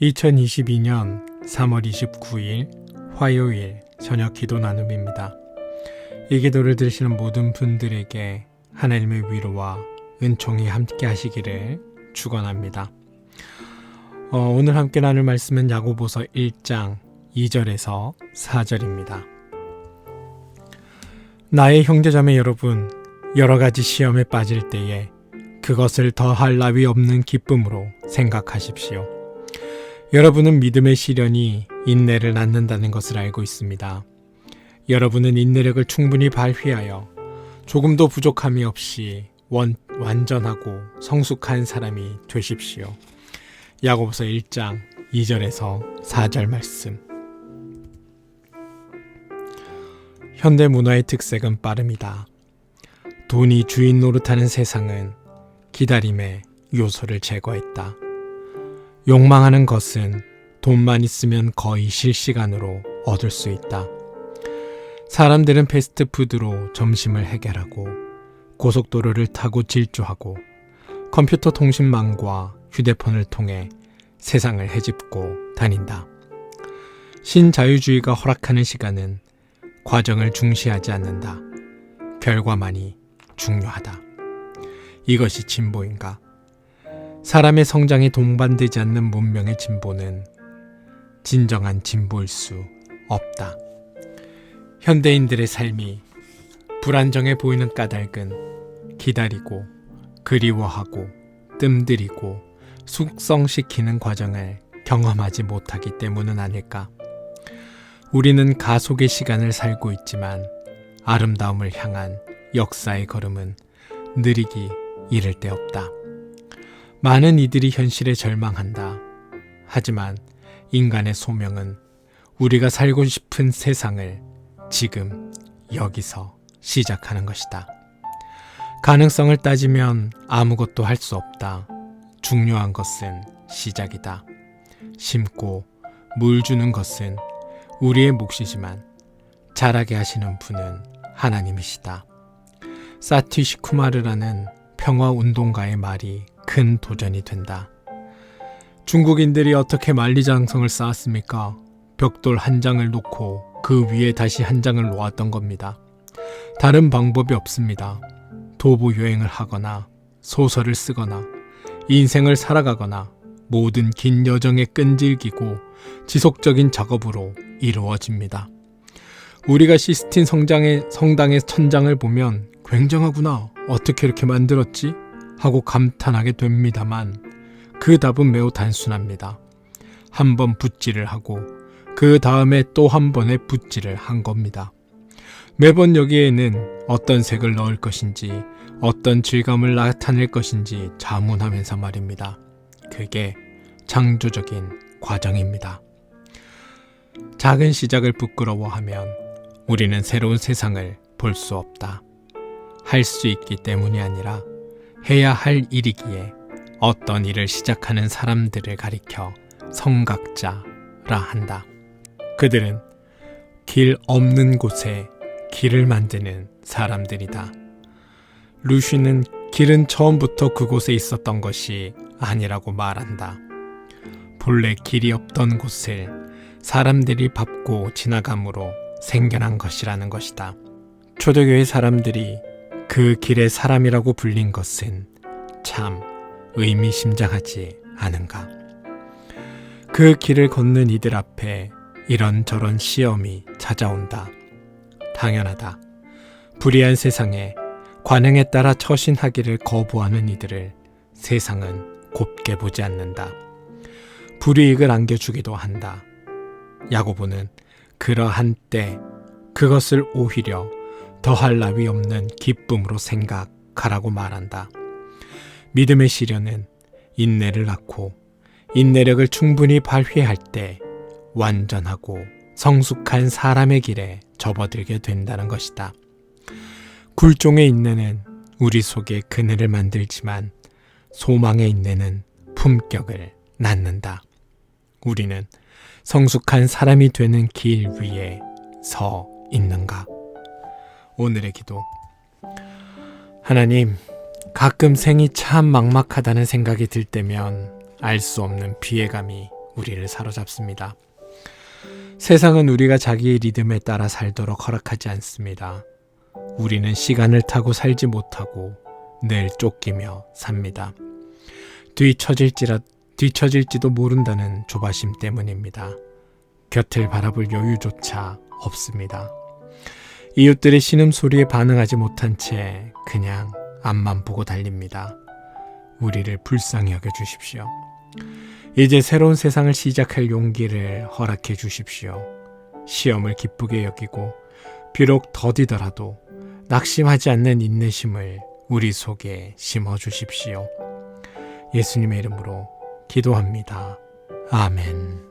2022년 3월 29일 화요일 저녁 기도 나눔입니다. 이 기도를 들으시는 모든 분들에게 하나님의 위로와 은총이 함께 하시기를 축원합니다. 어, 오늘 함께 나눌 말씀은 야고보서 1장 2절에서 4절입니다. 나의 형제자매 여러분, 여러 가지 시험에 빠질 때에 그것을 더할 나위 없는 기쁨으로 생각하십시오. 여러분은 믿음의 시련이 인내를 낳는다는 것을 알고 있습니다. 여러분은 인내력을 충분히 발휘하여 조금도 부족함이 없이 원, 완전하고 성숙한 사람이 되십시오. 야고보서 1장 2절에서 4절 말씀. 현대 문화의 특색은 빠름이다. 돈이 주인 노릇하는 세상은 기다림의 요소를 제거했다. 욕망하는 것은 돈만 있으면 거의 실시간으로 얻을 수 있다. 사람들은 패스트푸드로 점심을 해결하고 고속도로를 타고 질주하고 컴퓨터 통신망과 휴대폰을 통해 세상을 헤집고 다닌다. 신자유주의가 허락하는 시간은 과정을 중시하지 않는다. 결과만이 중요하다. 이것이 진보인가? 사람의 성장에 동반되지 않는 문명의 진보는 진정한 진보일 수 없다. 현대인들의 삶이 불안정해 보이는 까닭은 기다리고 그리워하고 뜸들이고 숙성시키는 과정을 경험하지 못하기 때문은 아닐까. 우리는 가속의 시간을 살고 있지만 아름다움을 향한 역사의 걸음은 느리기 이를 데 없다. 많은 이들이 현실에 절망한다. 하지만 인간의 소명은 우리가 살고 싶은 세상을 지금 여기서 시작하는 것이다. 가능성을 따지면 아무것도 할 수 없다. 중요한 것은 시작이다. 심고 물 주는 것은 우리의 몫이지만 자라게 하시는 분은 하나님이시다. 사티시 쿠마르라는 평화 운동가의 말이 큰 도전이 된다. 중국인들이 어떻게 만리장성을 쌓았습니까? 벽돌 한 장을 놓고 그 위에 다시 한 장을 놓았던 겁니다. 다른 방법이 없습니다. 도보 여행을 하거나 소설을 쓰거나 인생을 살아가거나 모든 긴 여정에 끈질기고 지속적인 작업으로 이루어집니다. 우리가 시스틴 성장의 성당의 천장을 보면 굉장하구나. 어떻게 이렇게 만들었지? 하고 감탄하게 됩니다만 그 답은 매우 단순합니다. 한 번 붓질을 하고 그 다음에 또 한 번의 붓질을 한 겁니다. 매번 여기에는 어떤 색을 넣을 것인지 어떤 질감을 나타낼 것인지 자문하면서 말입니다. 그게 창조적인 과정입니다. 작은 시작을 부끄러워하면 우리는 새로운 세상을 볼 수 없다. 할 수 있기 때문이 아니라 해야 할 일이기에 어떤 일을 시작하는 사람들을 가리켜 성각자라 한다. 그들은 길 없는 곳에 길을 만드는 사람들이다. 루시는 길은 처음부터 그곳에 있었던 것이 아니라고 말한다. 본래 길이 없던 곳을 사람들이 밟고 지나감으로 생겨난 것이라는 것이다. 초대교회 사람들이 그 길의 사람이라고 불린 것은 참 의미심장하지 않은가. 그 길을 걷는 이들 앞에 이런저런 시험이 찾아온다. 당연하다. 불의한 세상에 관행에 따라 처신하기를 거부하는 이들을 세상은 곱게 보지 않는다. 불이익을 안겨주기도 한다. 야고보는 그러한 때 그것을 오히려 더할 나위 없는 기쁨으로 생각하라고 말한다. 믿음의 시련은 인내를 낳고 인내력을 충분히 발휘할 때 완전하고 성숙한 사람의 길에 접어들게 된다는 것이다. 굴종의 인내는 우리 속에 그늘을 만들지만 소망의 인내는 품격을 낳는다. 우리는 성숙한 사람이 되는 길 위에 서 있는가? 오늘의 기도. 하나님, 가끔 생이 참 막막하다는 생각이 들 때면 알 수 없는 피해감이 우리를 사로잡습니다. 세상은 우리가 자기의 리듬에 따라 살도록 허락하지 않습니다. 우리는 시간을 타고 살지 못하고 늘 쫓기며 삽니다. 뒤처질지라 뒤처질지도 모른다는 조바심 때문입니다. 곁을 바라볼 여유조차 없습니다. 이웃들의 신음소리에 반응하지 못한 채 그냥 앞만 보고 달립니다. 우리를 불쌍히 여겨 주십시오. 이제 새로운 세상을 시작할 용기를 허락해 주십시오. 시험을 기쁘게 여기고 비록 더디더라도 낙심하지 않는 인내심을 우리 속에 심어 주십시오. 예수님의 이름으로 기도합니다. 아멘.